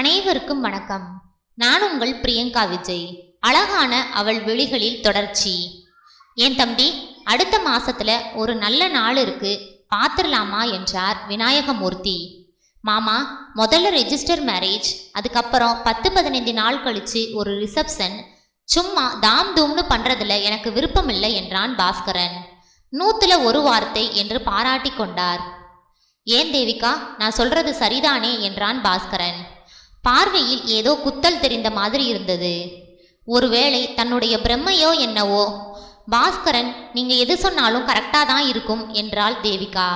அனைவருக்கும் வணக்கம். நான் உங்கள் பிரியங்கா விஜய். அழகான அவள் விழிகளில் தொடர்ச்சி. என் தம்பி அடுத்த மாசத்துல ஒரு நல்ல நாள் இருக்கு பார்த்துடலாமா என்றார் விநாயகமூர்த்தி. மாமா முதல்ல ரெஜிஸ்டர் மேரேஜ் அதுக்கப்புறம் பத்து பதினைந்து நாள் கழிச்சு ஒரு ரிசப்ஷன் சும்மா தாம் தூம்னு பண்றதுல எனக்கு விருப்பம் இல்லை என்றான் பாஸ்கரன். நூத்துல ஒரு வார்த்தை என்று பாராட்டி கொண்டார். ஏன் தேவிகா நான் சொல்றது சரிதானே என்றான் பாஸ்கரன். பார்வையில் ஏதோ குத்தல் தெரிந்த மாதிரி இருந்தது. ஒருவேளை தன்னுடைய பிரம்மையோ என்னவோ? பாஸ்கரன் நீங்க எது சொன்னாலும் கரெக்டாக தான் இருக்கும் என்றாள் தேவிகா.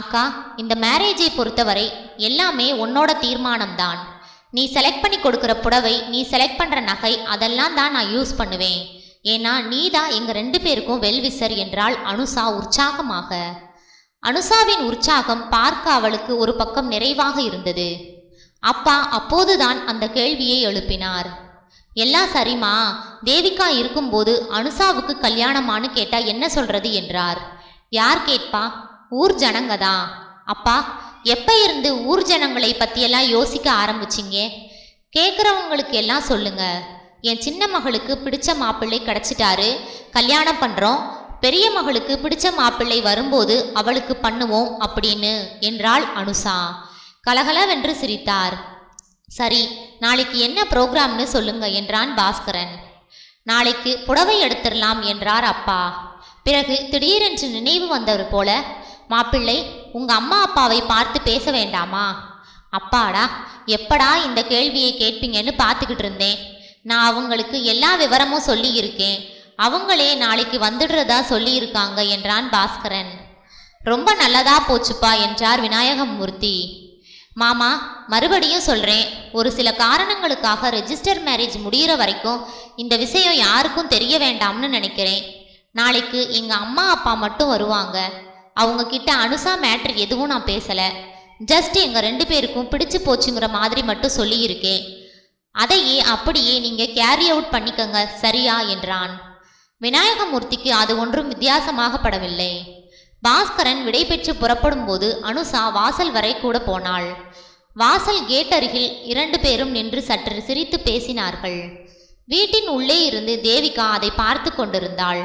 அக்கா இந்த மேரேஜை பொறுத்தவரை எல்லாமே உன்னோட தீர்மானம்தான். நீ செலக்ட் பண்ணி கொடுக்குற புடவை நீ செலக்ட் பண்ணுற நகை அதெல்லாம் தான் நான் யூஸ் பண்ணுவேன். ஏன்னா நீ தான் எங்கள் ரெண்டு பேருக்கும் வெல்விசர் என்றாள் அனுசா உற்சாகமாக. அனுசாவின் உற்சாகம் பார்க்க அவளுக்கு ஒரு பக்கம் நிறைவாக இருந்தது. அப்பா அப்போதுதான் அந்த கேள்வியை எழுப்பினார். எல்லாம் சரிம்மா தேவிகா இருக்கும்போது அனுசாவுக்கு கல்யாணமான்னு கேட்டா என்ன சொல்றது? என்றார். யார் கேட்பா? ஊர் ஜனங்க தான் அப்பா எப்ப இருந்து ஊர் ஜனங்களை பத்தியெல்லாம் யோசிக்க ஆரம்பிச்சிங்க? கேட்குறவங்களுக்கு எல்லாம் சொல்லுங்க. என் சின்ன மகளுக்கு பிடிச்ச மாப்பிள்ளை கிடச்சிட்டாரு கல்யாணம் பண்ணுறோம் பெரிய மகளுக்கு பிடிச்ச மாப்பிள்ளை வரும்போது அவளுக்கு பண்ணுவோம் அப்படின்னு என்றாள் அனுசா கலகலவென்று சிரித்தார். சரி நாளைக்கு என்ன ப்ரோக்ராம்னு சொல்லுங்க என்றான் பாஸ்கரன். நாளைக்கு புடவை எடுத்துடலாம் என்றார் அப்பா. பிறகு திடீரென்று நினைவு வந்தவர் போல மாப்பிள்ளை உங்க அம்மா அப்பாவை பார்த்து பேச வேண்டாமா? அப்பாடா எப்படா இந்த கேள்வியை கேட்பீங்கன்னு பார்த்துக்கிட்டு இருந்தேன். நான் அவங்களுக்கு எல்லா விவரமும் சொல்லி இருக்கேன் அவங்களே நாளைக்கு வந்துடுறதா சொல்லியிருக்காங்க என்றான் பாஸ்கரன். ரொம்ப நல்லதா போச்சுப்பா என்றார் விநாயகமூர்த்தி. மாமா மறுபடியும் சொல்கிறேன் ஒரு சில காரணங்களுக்காக ரெஜிஸ்டர் மேரேஜ் முடியிற வரைக்கும் இந்த விஷயம் யாருக்கும் தெரிய வேண்டாம்னு நினைக்கிறேன். நாளைக்கு எங்கள் அம்மா அப்பா மட்டும் வருவாங்க. அவங்க கிட்ட அனுசா மேட்ரு எதுவும் நான் பேசலை. ஜஸ்ட் எங்கள் ரெண்டு பேருக்கும் பிடிச்சு போச்சுங்கிற மாதிரி மட்டும் சொல்லியிருக்கேன். அதையே அப்படியே நீங்கள் கேரி அவுட் பண்ணிக்கங்க சரியா? என்றான். விநாயகமூர்த்திக்கு அது ஒன்றும் வித்தியாசமாகப்படவில்லை. பாஸ்கரன் விடைபெற்று புறப்படும் போது அனுசா வாசல் வரை கூட போனாள். வாசல் கேட் அருகில் இரண்டு பேரும் நின்று சற்று சிரித்து பேசினார்கள். வீட்டின் உள்ளே இருந்து தேவிகா அதை பார்த்து கொண்டிருந்தாள்.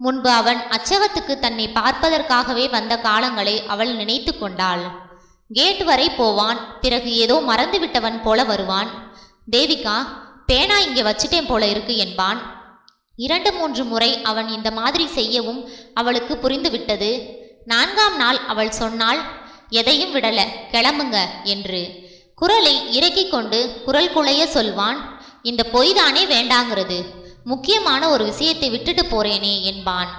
முன்பு அவன் அச்சகத்துக்கு தன்னை பார்ப்பதற்காகவே வந்த காலங்களை அவள் நினைத்து கொண்டாள். கேட் வரை போவான் பிறகு ஏதோ மறந்துவிட்டவன் போல வருவான். தேவிகா பேனா இங்கே வச்சிட்டேன் போல இருக்கு என்பான். இரண்டு மூன்று முறை அவன் இந்த மாதிரி செய்யவும் அவளுக்கு புரிந்துவிட்டது. நான்காம் நாள் அவள் சொன்னாள் எதையும் விடல கிளம்புங்க என்று. குரலை இறக்கிக் கொண்டு குரல் குலைய சொல்வான் இந்த பொய்தானே வேண்டாங்கிறது முக்கியமான ஒரு விஷயத்தை விட்டுட்டு போறேனே என்பான்.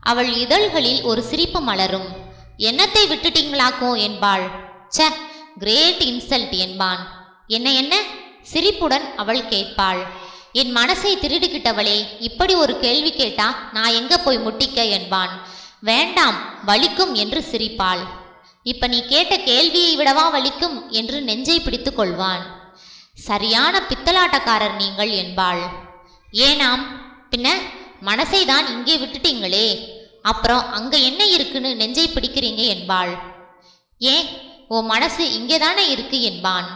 அவள் இதழ்களில் ஒரு சிரிப்பு மலரும். என்னத்தை விட்டுட்டீங்களாக்கோ என்பாள். ச்ச கிரேட் இன்சல்ட் என்பான். என்ன என்ன? சிரிப்புடன் அவள் கேட்பாள். என் மனசை திருடிக்கிட்டவளே இப்படி ஒரு கேள்வி கேட்டா நான் எங்க போய் முட்டிக்க என்பான். வேண்டாம் வலிக்கும் என்று சிரிப்பாள். இப்ப நீ கேட்ட கேள்வியை விடவா வலிக்கும் என்று நெஞ்சை பிடித்து கொள்வான். சரியான பித்தலாட்டக்காரர் நீங்கள் என்பாள். ஏனாம் பின்ன மனசை தான் இங்கே விட்டுட்டீங்களே அப்புறம் அங்க என்ன இருக்குன்னு நெஞ்சை பிடிக்கிறீங்க என்பாள். ஏன் உன் மனசு இங்கே தானே இருக்கு என்பான்.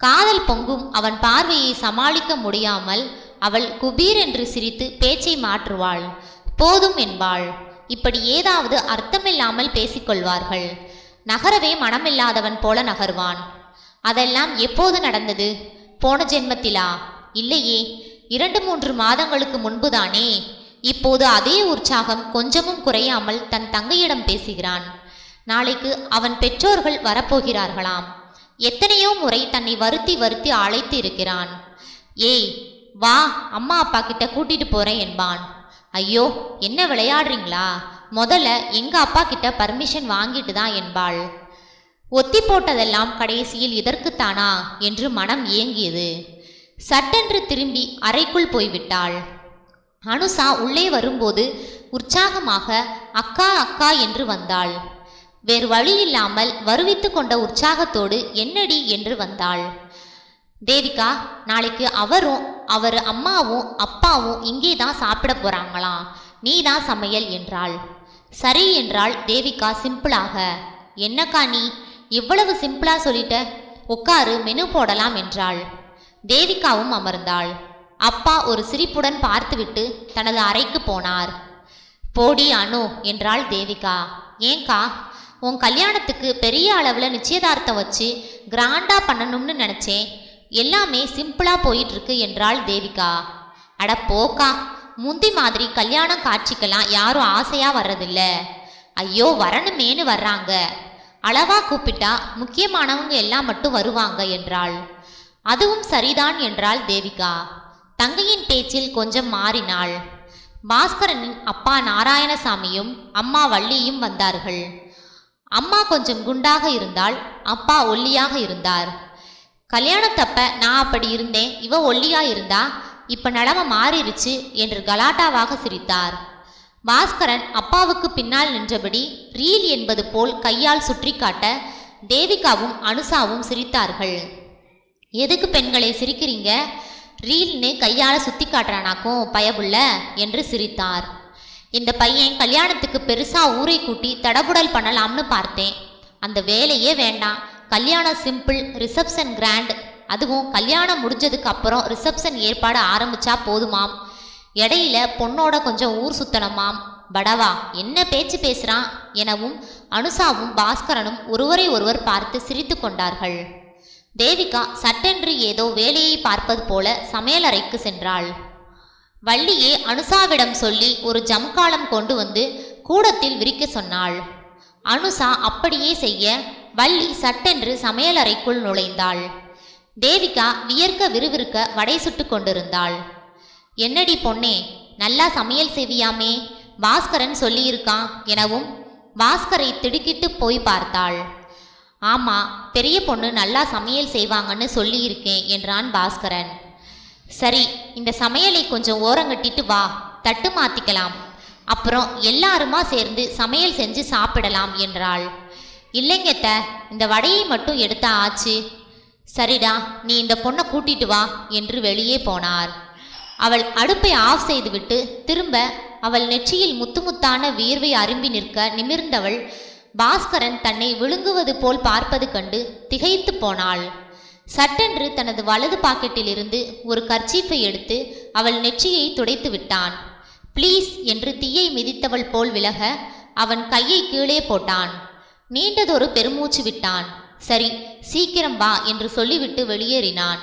காதல் பொங்கும் அவன் பார்வையை சமாளிக்க முடியாமல் அவள் குபீர் என்று சிரித்து பேச்சை மாற்றுவாள். போதும் என்பாள். இப்படி ஏதாவது அர்த்தமில்லாமல் பேசிக்கொள்வார்கள். நகரவே மனமில்லாதவன் போல நகர்வான். அதெல்லாம் எப்போது நடந்தது? போன ஜென்மத்திலா? இல்லையே. இரண்டு மூன்று மாதங்களுக்கு முன்புதானே. இப்போது அதே உற்சாகம் கொஞ்சமும் குறையாமல் தன் தங்கையிடம் பேசுகிறான். நாளைக்கு அவன் பெற்றோர்கள் வரப்போகிறார்களாம். எத்தனையோ முறை தன்னை வருத்தி வருத்தி அழைத்து இருக்கிறான். ஏய் வா அம்மா அப்பா கிட்ட கூட்டிட்டு போறேன் என்பான். ஐயோ என்ன விளையாடுறீங்களா? முதல்ல எங்க அப்பா கிட்ட பர்மிஷன் வாங்கிட்டு தான் என்பாள். ஒத்தி போட்டதெல்லாம் கடைசியில் இதற்குத்தானா? என்று மனம் ஏங்கியது. சட்டென்று திரும்பி அறைக்குள் போய்விட்டாள். அனுசா உள்ளே வரும்போது உற்சாகமாக அக்கா அக்கா என்று வந்தாள். வேறு வழி இல்லாமல் வருவித்து கொண்ட உற்சாகத்தோடு என்னடி என்று வந்தாள். தேவிகா நாளைக்கு அவரும் அவர் அம்மாவும் அப்பாவும் இங்கே தான் சாப்பிட போறாங்களாம் நீ தான் சமையல் என்றாள். சரி என்றாள் தேவிகா சிம்பிளாக. என்னக்கா நீ? இவ்வளவு சிம்பிளா சொல்லிட்ட. உட்காரு மெனு போடலாம் என்றாள். தேவிகாவும் அமர்ந்தாள். அப்பா ஒரு சிரிப்புடன் பார்த்துவிட்டு தனது அறைக்கு போனார். போடி அனு என்றாள் தேவிகா. ஏங்கா உன் கல்யாணத்துக்கு பெரிய அளவில் நிச்சயதார்த்தம் வச்சு கிராண்டாக பண்ணணும்னு நினச்சேன். எல்லாமே சிம்பிளாக போயிட்டுருக்கு என்றாள் தேவிகா. அட போக்கா முந்தி மாதிரி கல்யாணம் காட்சிக்கெல்லாம் யாரும் ஆசையாக வர்றதில்ல. ஐயோ வரணுமேனு வர்றாங்க. அளவாக கூப்பிட்டா முக்கியமானவங்க எல்லாம் மட்டும் வருவாங்க என்றாள். அதுவும் சரிதான் என்றாள் தேவிகா. தங்கையின் பேச்சில் கொஞ்சம் மாறினாள். பாஸ்கரனின் அப்பா நாராயணசாமியும் அம்மா வள்ளியும் வந்தார்கள். அம்மா கொஞ்சம் குண்டாக இருந்தால் அப்பா ஒல்லியாக இருந்தார். கல்யாணத்தப்ப நான் அப்படி இருந்தேன் இவ ஒல்லியா இருந்தா இப்ப நிலம மாறிடுச்சு என்று கலாட்டாவாக சிரித்தார். பாஸ்கரன் அப்பாவுக்கு பின்னால் நின்றபடி ரீல் என்பது போல் கையால் சுற்றி காட்ட தேவிகாவும் அனுசாவும் சிரித்தார்கள். எதுக்கு பெண்களை சிரிக்கிறீங்க? ரீல்னு கையால் சுற்றி காட்டுறானாக்கும் பயபுள்ள என்று சிரித்தார். இந்த பையன் கல்யாணத்துக்கு பெருசாக ஊரை கூட்டி தடபுடல் பண்ணலாம்னு பார்த்தேன். அந்த வேலையே வேண்டாம். கல்யாணம் சிம்பிள் ரிசப்ஷன் கிராண்ட் அதுவும் கல்யாணம் முடிஞ்சதுக்கு அப்புறம் ரிசப்ஷன் ஏற்பாடு ஆரம்பிச்சா போதுமாம். இடையில பொண்ணோட கொஞ்சம் ஊர் சுத்தணுமாம். படவா என்ன பேச்சு பேசுகிறான் எனவும் அனுசாவும் பாஸ்கரனும் ஒருவரை ஒருவர் பார்த்து சிரித்து கொண்டார்கள். தேவிகா சட்டென்று ஏதோ வேலையை பார்ப்பது போல சமையலறைக்கு சென்றாள். வள்ளியே அனுசாவிடம் சொல்லி ஒரு ஜம்காலம் கொண்டு வந்து கூடத்தில் விரிக்க சொன்னாள். அனுசா அப்படியே செய்ய வள்ளி சட்டென்று சமையலறைக்குள் நுழைந்தாள். தேவிகா வியர்க்க விறுவிறுக்க வடை சுட்டு கொண்டிருந்தாள். என்னடி பொன்னே நல்லா சமையல் செய்வியாமே? பாஸ்கரன் சொல்லியிருக்கான் எனவும் பாஸ்கரை திடுக்கிட்டு போய் பார்த்தாள். ஆமாம் பெரிய பொண்ணு நல்லா சமையல் செய்வாங்கன்னு சொல்லியிருக்கேன் என்றான் பாஸ்கரன். சரி இந்த சமையலை கொஞ்சம் ஓரங்கட்டிட்டு வா தட்டு மாற்றிக்கலாம் அப்புறம் எல்லாருமா சேர்ந்து சமையல் செஞ்சு சாப்பிடலாம் என்றாள். இல்லைங்கத்த இந்த வடையை மட்டும் எடுத்தா ஆச்சு. சரிடா நீ இந்த பொண்ணை கூட்டிட்டு வா என்று வெளியே போனார். அவள் அடுப்பை ஆஃப் செய்துவிட்டு திரும்ப அவள் நெற்றியில் முத்து முத்தான வியர்வை அரும்பி நிற்க நிமிர்ந்தவள் பாஸ்கரன் தன்னை விழுங்குவது போல் பார்ப்பது கண்டு திகைத்து போனாள். சட்டென்று தனது வலது பாக்கெட்டிலிருந்து ஒரு கர்ச்சீஃபை எடுத்து அவள் நெற்றியை துடைத்து விட்டான். ப்ளீஸ் என்று தீயை மிதித்தவள் போல் விலக அவன் கையை கீழே போட்டான். நீண்டதொரு பெருமூச்சு விட்டான். சரி சீக்கிரம் வா என்று சொல்லிவிட்டு வெளியேறினான்.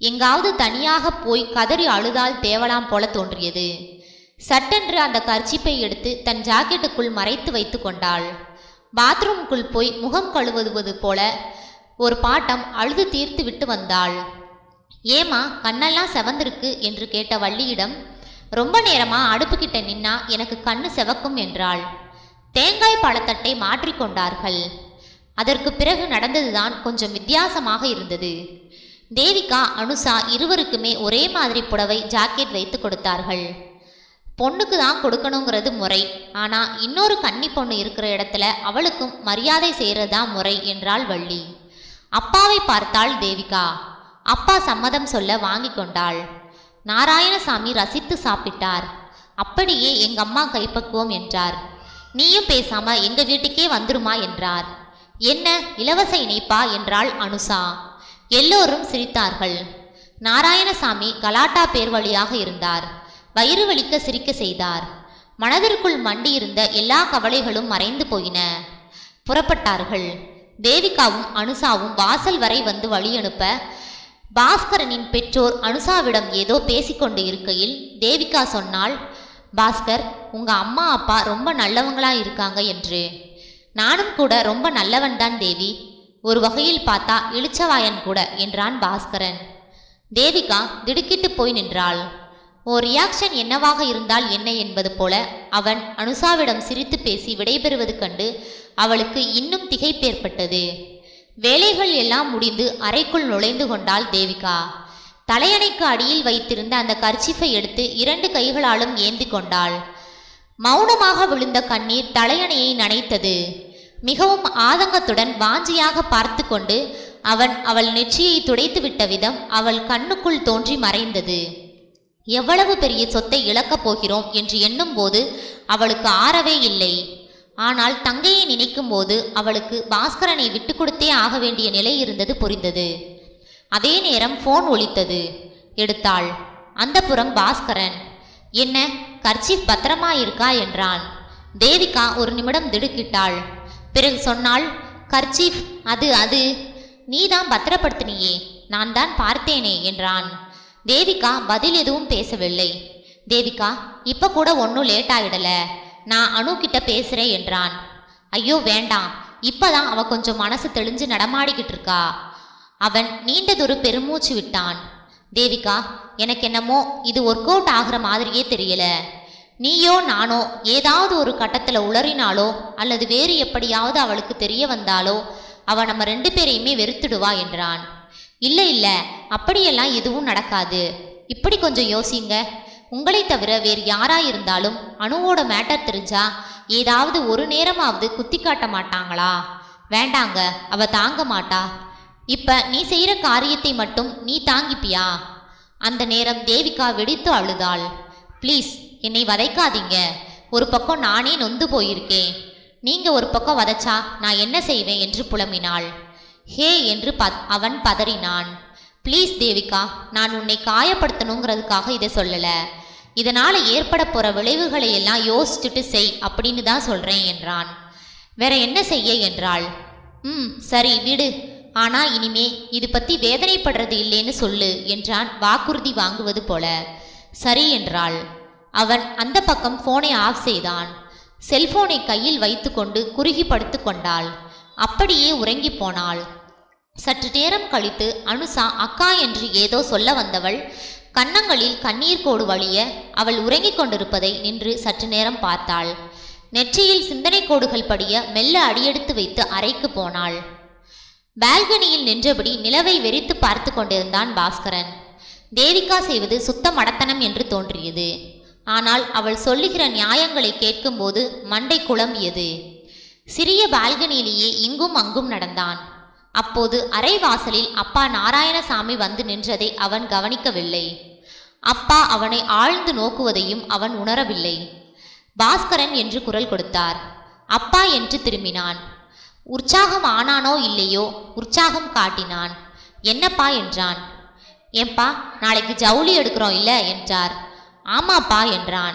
எங்காவது தனியாக போய் கதறி அழுதால் தேவலாம் போல தோன்றியது. சட்டென்று அந்த கர்ச்சிப்பை எடுத்து தன் ஜாக்கெட்டுக்குள் மறைத்து வைத்து கொண்டாள். பாத்ரூமுக்குள் போய் முகம் கழுவுவது போல ஒரு பாட்டம் அழுது தீர்த்து விட்டு வந்தாள். ஏமா கண்ணெல்லாம் செவந்திருக்கு? என்று கேட்ட வள்ளியிடம் ரொம்ப நேரமா அடுப்புக்கிட்ட நின்னா எனக்கு கண்ணு செவக்கும் என்றாள். தேங்காய் பழத்தட்டை மாற்றிக்கொண்டார்கள் அதற்கு பிறகு நடந்ததுதான் கொஞ்சம் வித்தியாசமாக இருந்தது. தேவிகா அனுசா இருவருக்குமே ஒரே மாதிரி புடவை ஜாக்கெட் வைத்து கொடுத்தார்கள். பொண்ணுக்கு தான் கொடுக்கணுங்கிறது முறை. ஆனால் இன்னொரு கன்னி பொண்ணு இருக்கிற இடத்துல அவளுக்கும் மரியாதை செய்கிறது தான் முறை என்றாள் வள்ளி. அப்பாவை பார்த்தாள் தேவிகா. அப்பா சம்மதம் சொல்ல வாங்கி கொண்டாள். நாராயணசாமி ரசித்து சாப்பிட்டார். அப்படியே எங்க அம்மா கைப்பக்குவோம் என்றார். நீயும் பேசாம எங்க வீட்டுக்கே வந்துருமா என்றார். என்ன இலவச இணைப்பா என்றாள் அனுசா எல்லோரும் சிரித்தார்கள். நாராயணசாமி கலாட்டா பேர் வழியாக இருந்தார். வயிறு வலிக்க சிரிக்க செய்தார். மனதிற்குள் மண்டியிருந்த எல்லா கவலைகளும் மறைந்து போயின. புறப்பட்டார்கள். தேவிகாவும் அனுசாவும் வாசல் வரை வந்து வழி அனுப்ப பாஸ்கரனின் பெற்றோர் அனுசாவிடம் ஏதோ பேசிக்கொண்டு இருக்கையில் தேவிகா சொன்னாள் பாஸ்கர் உங்க அம்மா அப்பா ரொம்ப நல்லவங்களா இருக்காங்க என்று. நானும் கூட ரொம்ப நல்லவன்தான் தேவி. ஒரு வகையில் பார்த்தா இளிச்சவாயன் கூட என்றான் பாஸ்கரன். தேவிகா திடுக்கிட்டு போய் நின்றாள். ஓ ரியாக்ஷன் என்னவாக இருந்தால் என்ன என்பது போல அவன் அனுசாவிடம் சிரித்து பேசி விடைபெறுவது கண்டு அவளுக்கு இன்னும் திகைப்பேற்பட்டது. வேலைகள் எல்லாம் முடிந்து அறைக்குள் நுழைந்து கொண்டாள் தேவிகா. தலையணைக்கு அடியில் வைத்திருந்த அந்த கர்ச்சிஃபை எடுத்து இரண்டு கைகளாலும் ஏந்தி கொண்டாள். மௌனமாக விழுந்த கண்ணீர் தலையணையை நனைத்தது. மிகவும் ஆதங்கத்துடன் வாஞ்சியாக பார்த்து கொண்டு அவன் அவள் நெற்றியை துடைத்து விட்ட விதம் அவள் கண்ணுக்குள் தோன்றி மறைந்தது. எவ்வளவு பெரிய சொத்தை இழக்கப் போகிறோம் என்று எண்ணும்போது அவளுக்கு ஆறவே இல்லை. ஆனால் தங்கையை நினைக்கும் போது அவளுக்கு பாஸ்கரனை விட்டு கொடுத்தே ஆக வேண்டிய நிலை இருந்தது புரிந்தது. அதே நேரம் ஃபோன் ஒலித்தது. எடுத்தாள். அந்த புறம் பாஸ்கரன். என்ன கர்ச்சீஃப் பத்திரமா இருக்கா என்றான். தேவிகா ஒரு நிமிடம் திடுக்கிட்டாள். பிறகு சொன்னாள் கர்ச்சீஃப் அது அது. நீதான் பத்திரப்படுத்தினியே. நான் தான் பார்த்தேனே என்றான். தேவிகா பதில் எதுவும் பேசவில்லை. தேவிகா இப்ப கூட ஒன்றும் லேட் ஆகிடல நான் அனு கிட்ட பேசுறேன் என்றான். ஐயோ வேண்டாம். இப்பதான் அவ கொஞ்சம் மனசு தெளிஞ்சு நடமாடிக்கிட்டு இருக்கா. அவன் நீண்டதொரு பெருமூச்சு விட்டான். தேவிகா எனக்கு என்னமோ இது ஒர்க் அவுட் ஆகிற மாதிரியே தெரியல. நீயோ நானோ ஏதாவது ஒரு கட்டத்தில் உளறினாலோ அல்லது வேறு எப்படியாவது அவளுக்கு தெரிய வந்தாலோ அவ நம்ம ரெண்டு பேரையுமே வெறுத்துடுவா என்றான். இல்லை இல்லை அப்படியெல்லாம் எதுவும் நடக்காது. இப்படி கொஞ்சம் யோசிங்க. உங்களை தவிர வேறு யாரா இருந்தாலும் அணுவோட மேட்டர் தெரிஞ்சா ஏதாவது ஒரு நேரமாவது குத்தி காட்ட மாட்டாங்களா? வேண்டாங்க அவ தாங்க மாட்டா. இப்ப நீ செய்யற காரியத்தை மட்டும் நீ தாங்கிப்பியா? அந்த நேரம் தேவிகா வெடித்து அழுதாள். ப்ளீஸ் என்னை வதைக்காதீங்க. ஒரு பக்கம் நானே நொந்து போயிருக்கேன். நீங்க ஒரு பக்கம் வதைச்சா நான் என்ன செய்வேன்? என்று புலம்பினாள். ஹே என்று பத் அவன் பதறினான். ப்ளீஸ் தேவிகா நான் உன்னை காயப்படுத்தணுங்கிறதுக்காக இதை சொல்லலை. இதனால் ஏற்பட போகிற விளைவுகளை எல்லாம் யோசிச்சுட்டு செய் அப்படின்னு தான் சொல்கிறேன் என்றான். வேற என்ன செய்ய? என்றாள். ம் சரி விடு. ஆனால் இனிமே இது பற்றி வேதனைப்படுறது இல்லைன்னு சொல்லு என்றான் வாக்குறுதி வாங்குவது போல. சரி என்றாள். அவன் அந்த பக்கம் ஃபோனை ஆஃப் செய்தான். செல்போனை கையில் வைத்துக்கொண்டு குறுகி படுத்து கொண்டாள். அப்படியே உறங்கி போனாள். சற்று நேரம் கழித்து அனுசா அக்கா என்று ஏதோ சொல்ல வந்தவள் கன்னங்களில் கண்ணீர் கோடு வழிய அவள் உறங்கிக் கொண்டிருப்பதை நின்று சற்று நேரம் பார்த்தாள். நெற்றியில் சிந்தனை கோடுகள் படிய மெல்ல அடியெடுத்து வைத்து அறைக்கு போனாள். பால்கனியில் நின்றபடி நிலவை வெறித்து பார்த்து கொண்டிருந்தான் பாஸ்கரன். தேவிகா செய்வது சுத்த மடத்தனம் என்று தோன்றியது. ஆனால் அவள் சொல்லுகிற நியாயங்களை கேட்கும்போது மண்டை குழம்பியது. சிறிய பால்கனியிலேயே இங்கும் அங்கும் நடந்தான். அப்போது அரைவாசலில் அப்பா நாராயணசாமி வந்து நின்றதை அவன் கவனிக்கவில்லை. அப்பா அவனை ஆழ்ந்து நோக்குவதையும் அவன் உணரவில்லை. பாஸ்கரன் என்று குரல் கொடுத்தார். அப்பா என்று திரும்பினான். உற்சாகம் ஆனானோ இல்லையோ? உற்சாகம் காட்டினான். என்னப்பா? என்றான். ஏன்பா நாளைக்கு ஜவுளி எடுக்கிறோம் இல்ல? என்றார். ஆமாப்பா என்றான்.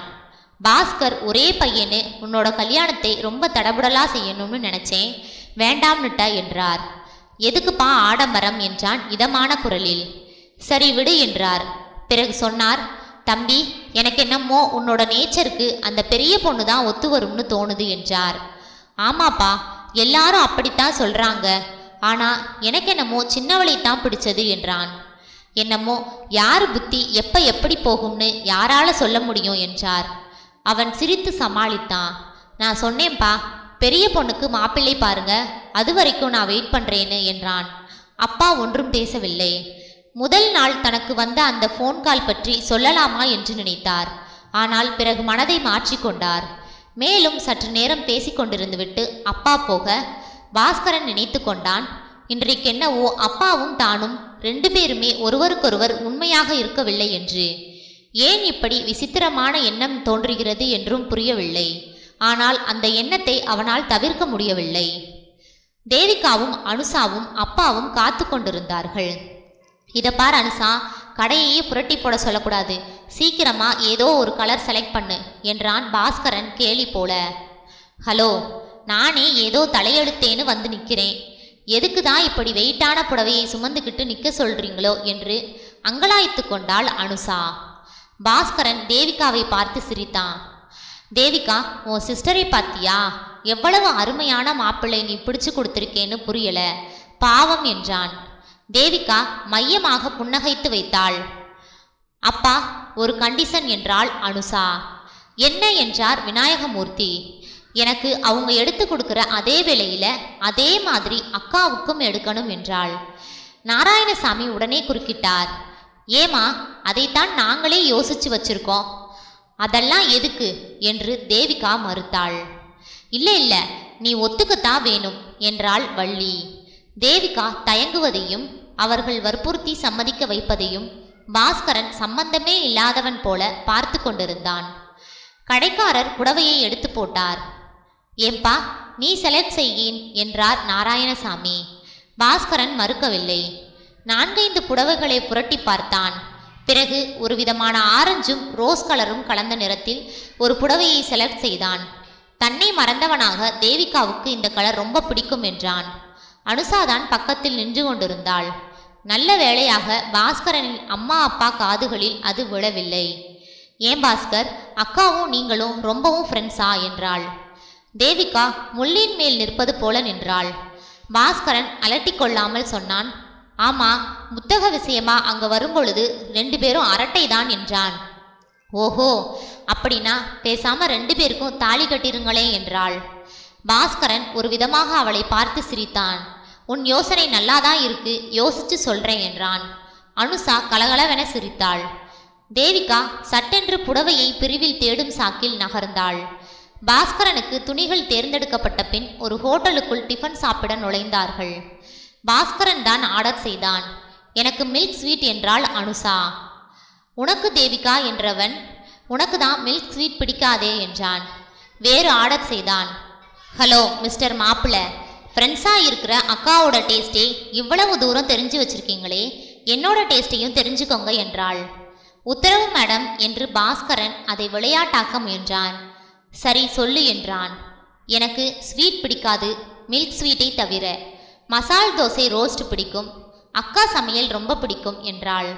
பாஸ்கர் ஒரே பையனு. உன்னோட கல்யாணத்தை ரொம்ப தடபுடலா செய்யணும்னு நினைச்சேன். வேண்டாம்னுட்ட? என்றார். எதுக்குப்பா ஆடம்பரம் என்றான் இதமான குரலில். சரி விடு என்றார். பிறகு சொன்னார் தம்பி எனக்கு என்னமோ உன்னோட நேச்சருக்கு அந்த பெரிய பொண்ணு தான் ஒத்து வரும்னு தோணுது என்றார். ஆமாப்பா எல்லாரும் அப்படித்தான் சொல்றாங்க. ஆனா எனக்கு என்னமோ சின்னவளைத்தான் பிடிச்சது என்றான். என்னமோ யார் புத்தி எப்ப எப்படி போகும்னு யாரால சொல்ல முடியும் என்றார். அவன் சிரித்து சமாளித்தான். நான் சொன்னேன்பா பெரிய பொண்ணுக்கு மாப்பிள்ளை பாருங்க. அது வரைக்கும் நான் வெயிட் பண்ணுறேன்னு என்றான். அப்பா ஒன்றும் பேசவில்லை. முதல் நாள் தனக்கு வந்த அந்த ஃபோன் கால் பற்றி சொல்லலாமா என்று நினைத்தார். ஆனால் பிறகு மனதை மாற்றிக்கொண்டார் மேலும் சற்று நேரம் பேசிக்கொண்டிருந்துவிட்டு அப்பா போக பாஸ்கரன் நினைத்து கொண்டான். இன்றைக்கென்னவோ அப்பாவும் தானும் ரெண்டு பேருமே ஒருவருக்கொருவர் உண்மையாக இருக்கவில்லை என்று. ஏன் இப்படி விசித்திரமான எண்ணம் தோன்றுகிறது என்றும் புரியவில்லை. ஆனால் அந்த எண்ணத்தை அவனால் தவிர்க்க முடியவில்லை. தேவிகாவும் அனுசாவும் அப்பாவும் காத்து கொண்டிருந்தார்கள். இதை பார் அனுசா கடையையே புரட்டி போட சொல்லக்கூடாது. சீக்கிரமா ஏதோ ஒரு கலர் செலக்ட் பண்ணு என்றான் பாஸ்கரன் கேலி போல. ஹலோ நானே ஏதோ தலையெழுத்தேன்னு வந்து நிற்கிறேன் எதுக்கு தான் இப்படி வெயிட்டான புடவையை சுமந்துக்கிட்டு நிற்க சொல்றீங்களோ? என்று அங்கலாய்த்து கொண்டாள் அனுசா பாஸ்கரன் தேவிகாவை பார்த்து சிரித்தான். தேவிகா உன் சிஸ்டரை பார்த்தியா? எவ்வளவு அருமையான மாப்பிள்ளை நீ பிடிச்சு கொடுத்திருக்கேன்னு புரியல. பாவம் என்றான். தேவிகா மையமாக புன்னகைத்து வைத்தாள். அப்பா ஒரு கண்டிஷன் என்றாள் அனுசா என்ன என்றார் விநாயகமூர்த்தி. எனக்கு அவங்க எடுத்து கொடுக்குற அதே வேளையில் அதே மாதிரி அக்காவுக்கும் எடுக்கணும் என்றாள். நாராயணசாமி உடனே குறுக்கிட்டார். ஏமா அதைத்தான் நாங்களே யோசிச்சு வச்சிருக்கோம். அதெல்லாம் எதுக்கு? என்று தேவிகா மறுத்தாள். இல்லை இல்லை நீ ஒத்துக்கத்தான் வேணும் என்றாள் வள்ளி. தேவிகா தயங்குவதையும் அவர்கள் வற்புறுத்தி சம்மதிக்க வைப்பதையும் பாஸ்கரன் சம்பந்தமே இல்லாதவன் போல பார்த்து கொண்டிருந்தான். கடைக்காரர் புடவையை எடுத்து போட்டார். ஏம்பா நீ செலக்ட் செய்யின் என்றார் நாராயணசாமி. பாஸ்கரன் மறுக்கவில்லை. நான்கைந்து புடவைகளை புரட்டி பார்த்தான். பிறகு ஒரு விதமான ஆரஞ்சும் ரோஸ் கலரும் கலந்த நிறத்தில் ஒரு புடவையை செலக்ட் செய்தான். தன்னை மறந்தவனாக தேவிகாவுக்கு இந்த கலர் ரொம்ப பிடிக்கும் என்றான். அனுசாதான் பக்கத்தில் நின்று கொண்டிருந்தாள். நல்ல வேளையாக பாஸ்கரனின் அம்மா அப்பா காதுகளில் அது விழவில்லை. ஏன் பாஸ்கர்? அக்காவும் நீங்களும் ரொம்பவும் ஃப்ரெண்ட்ஸா என்றாள். தேவிகா முள்ளின் மேல் நிற்பது போல நின்றாள். பாஸ்கரன் அலட்டிக்கொள்ளாமல் சொன்னான் ஆமா புத்தக விஷயமா அங்க வரும்பொழுது ரெண்டு பேரும் அரட்டை தான் என்றான். ஓஹோ அப்படின்னா பேசாம ரெண்டு பேருக்கும் தாலி கட்டிருங்களே என்றாள். பாஸ்கரன் ஒரு விதமாக அவளை பார்த்து சிரித்தான். உன் யோசனை நல்லாதான் இருக்கு யோசிச்சு சொல்றேன் என்றான். அனுசா கலகலவென சிரித்தாள். தேவிகா சட்டென்று புடவையை பிரிவில் தேடும் சாக்கில் நகர்ந்தாள். பாஸ்கரனுக்கு துணிகள் தேர்ந்தெடுக்கப்பட்ட பின் ஒரு ஹோட்டலுக்குள் டிஃபன் சாப்பிட நுழைந்தார்கள். பாஸ்கரன் தான் ஆர்டர் செய்தான். எனக்கு மில்க் ஸ்வீட் என்றாள் அனுசா. உனக்கு தேவிகா என்றவன் உனக்கு தான் மில்க் ஸ்வீட் பிடிக்காதே என்றான். வேறு ஆர்டர் செய்தான். ஹலோ மிஸ்டர் மாப்பிள்ள ஃப்ரெண்ட்ஸாக இருக்கிற அக்காவோட டேஸ்ட்டே இவ்வளவு தூரம் தெரிஞ்சு வச்சிருக்கீங்களே என்னோட டேஸ்ட்டையும் தெரிஞ்சுக்கோங்க என்றாள். உத்தரவு மேடம் என்று பாஸ்கரன் அதை விளையாட்டாக்க முயன்றான். சரி சொல்லு என்றான். எனக்கு ஸ்வீட் பிடிக்காது மில்க் ஸ்வீட்டை தவிர மசால் தோசை ரோஸ்ட் பிடிக்கும் அக்கா சமையல் ரொம்ப பிடிக்கும் என்றாள்.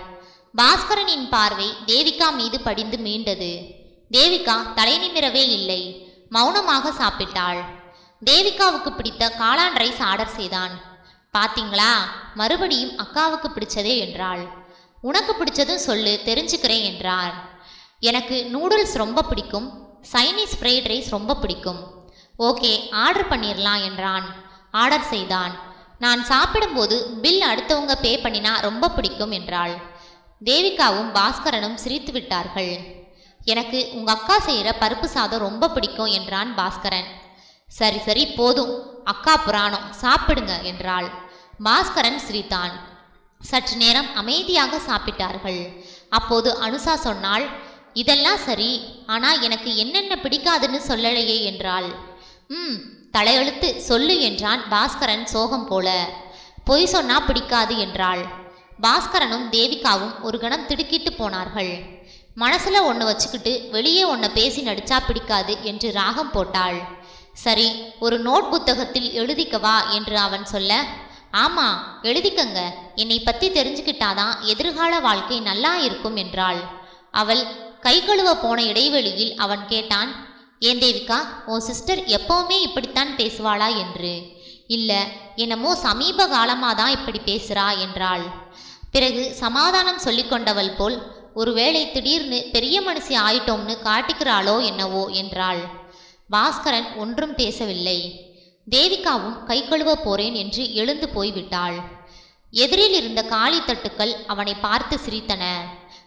பாஸ்கரனின் பார்வை தேவிகா மீது படிந்து மீண்டது. தேவிகா தலை நிமிரவே இல்லை. மௌனமாக சாப்பிட்டாள். தேவிகாவுக்கு பிடித்த காளான் ரைஸ் ஆர்டர் செய்தான். பாத்தீங்களா? மறுபடியும் அக்காவுக்கு பிடிச்சதே என்றாள். உனக்கு பிடிச்சதும் சொல்லு தெரிஞ்சுக்கிறேன் என்றார். எனக்கு நூடுல்ஸ் ரொம்ப பிடிக்கும். சைனீஸ் ஃப்ரைட் ரைஸ் ரொம்ப பிடிக்கும். ஓகே ஆர்டர் பண்ணிடலாம் என்றான். ஆர்டர் செய்தான். நான் சாப்பிடும்போது பில் அடுத்தவங்க பே பண்ணினா ரொம்ப பிடிக்கும் என்றாள். தேவிகாவும் பாஸ்கரனும் சிரித்து விட்டார்கள். எனக்கு உங்க அக்கா செய்கிற பருப்பு சாதம் ரொம்ப பிடிக்கும் என்றான் பாஸ்கரன். சரி சரி போதும். அக்கா புராணம். சாப்பிடுங்க என்றாள். பாஸ்கரன் சிரித்தான். சற்று நேரம் அமைதியாக சாப்பிட்டார்கள். அப்போது அனுசா சொன்னாள் இதெல்லாம் சரி ஆனால் எனக்கு என்னென்ன பிடிக்காதுன்னு சொல்லலையே என்றாள். ம் தலையெழுத்து சொல்லு என்றான் பாஸ்கரன் சோகம் போல. பொய் சொன்னா பிடிக்காது என்றாள். பாஸ்கரனும் தேவிகாவும் ஒரு கணம் திடுக்கிட்டு போனார்கள். மனசுல ஒன்று வச்சுக்கிட்டு வெளியே ஒன்றை பேசி நடிச்சா பிடிக்காது என்று ராகம் போட்டாள். சரி ஒரு நோட் புத்தகத்தில் எழுதிக்கவா என்று அவன் சொல்ல ஆமா எழுதிக்கங்க. என்னை பத்தி தெரிஞ்சுக்கிட்டாதான் எதிர்கால வாழ்க்கை நல்லா இருக்கும் என்றாள். அவள் கை கழுவ போன இடைவெளியில் அவன் கேட்டான் ஏன் தேவிகா உன் சிஸ்டர் எப்பவுமே இப்படித்தான் பேசுவாளா? என்று. இல்ல என்னமோ சமீப காலமாக தான் இப்படி பேசுறா என்றாள். பிறகு சமாதானம் சொல்லிக்கொண்டவள் போல் ஒருவேளை திடீர்னு பெரிய மனுஷி ஆயிட்டோம்னு காட்டிக்கிறாளோ என்னவோ? என்றாள். பாஸ்கரன் ஒன்றும் பேசவில்லை. தேவிகாவும் கை கழுவ போறேன் என்று எழுந்து போய்விட்டாள் எதிரில் இருந்த காளி தட்டுக்கள் அவனை பார்த்து சிரித்தன.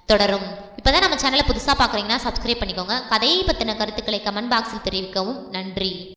தொடரும். இப்போதான் நம்ம சேனலை புதுசாக பார்க்குறீங்கன்னா சப்ஸ்கிரைப் பண்ணிக்கோங்க. கதையை பற்றின கருத்துக்களை கமெண்ட் பாக்ஸில் தெரிவிக்கவும் நன்றி.